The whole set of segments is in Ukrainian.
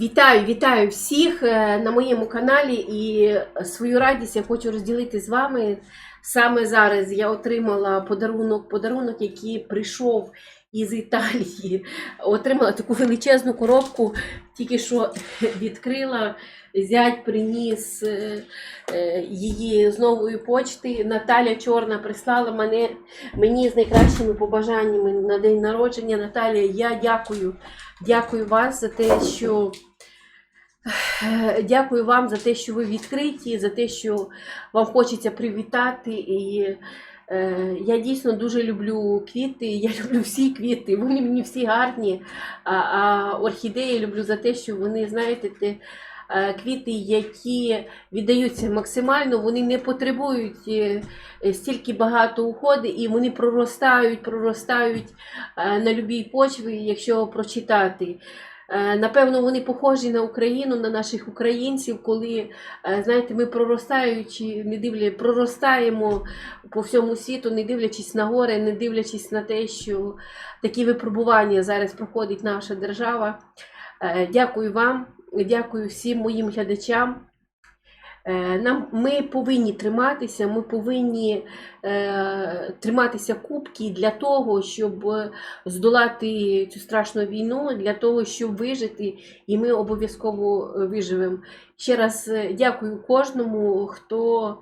Вітаю, вітаю всіх е, на моєму каналі і свою радість я хочу розділити з вами. Саме зараз я отримала подарунок, подарунок, який прийшов із Італії. Отримала таку величезну коробку, тільки що відкрила. Зять приніс е, е, її з нової почти. Наталя Чорна прислала мене мені з найкращими побажаннями на день народження. Наталія, я дякую. Дякую вас за те, що Е, дякую вам за те, що ви відкриті, за те, що вам хочеться привітати. І я дійсно дуже люблю квіти. Я люблю всі квіти. Вони мені всі гарні. А, орхідеї люблю за те, що вони, знаєте, те, е, квіти, які віддаються максимально, вони не потребують е, е, стільки багато уходу, і вони проростають, проростають е, на любій почві, якщо прочитати. Е, Напевно, вони похожі на Україну, на наших українців, коли е, знаєте, ми проростаючи, не дивля, проростаємо по всьому світу, не дивлячись на гори, не дивлячись на те, що такі випробування зараз проходить наша держава. Е, Дякую вам, дякую всім моїм глядачам. Е, Нам ми повинні триматися, ми повинні е, триматися кубки для того, щоб е, здолати цю страшну війну, для того, щоб вижити, і ми обов'язково е, виживемо. Ще раз дякую кожному, хто.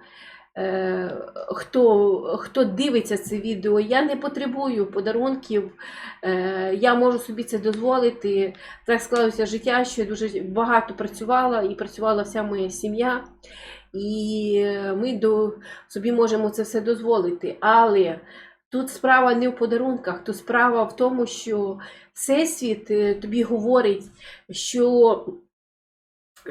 Е, Хто, хто дивиться це відео, я не потребую подарунків, е, я можу собі це дозволити. Так склалося життя, що я дуже багато працювала і працювала вся моя сім'я. І ми до, собі можемо це все дозволити. Але тут справа не в подарунках, тут справа в тому, що Всесвіт е, тобі говорить, що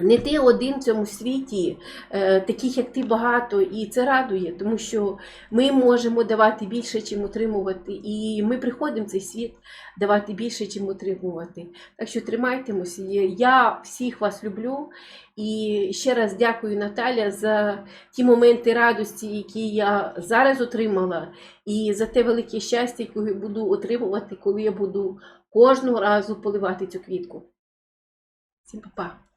не ти один в цьому світі, е, таких як ти багато, і це радує, тому що ми можемо давати більше, чим отримувати. І ми приходимо в цей світ давати більше, чим отримувати. Так що тримайтемося. Я всіх вас люблю. І ще раз дякую Наталя за ті моменти радості, які я зараз отримала, і за те велике щастя, яке я буду отримувати, коли я буду кожного разу поливати цю квітку. Всім па-па!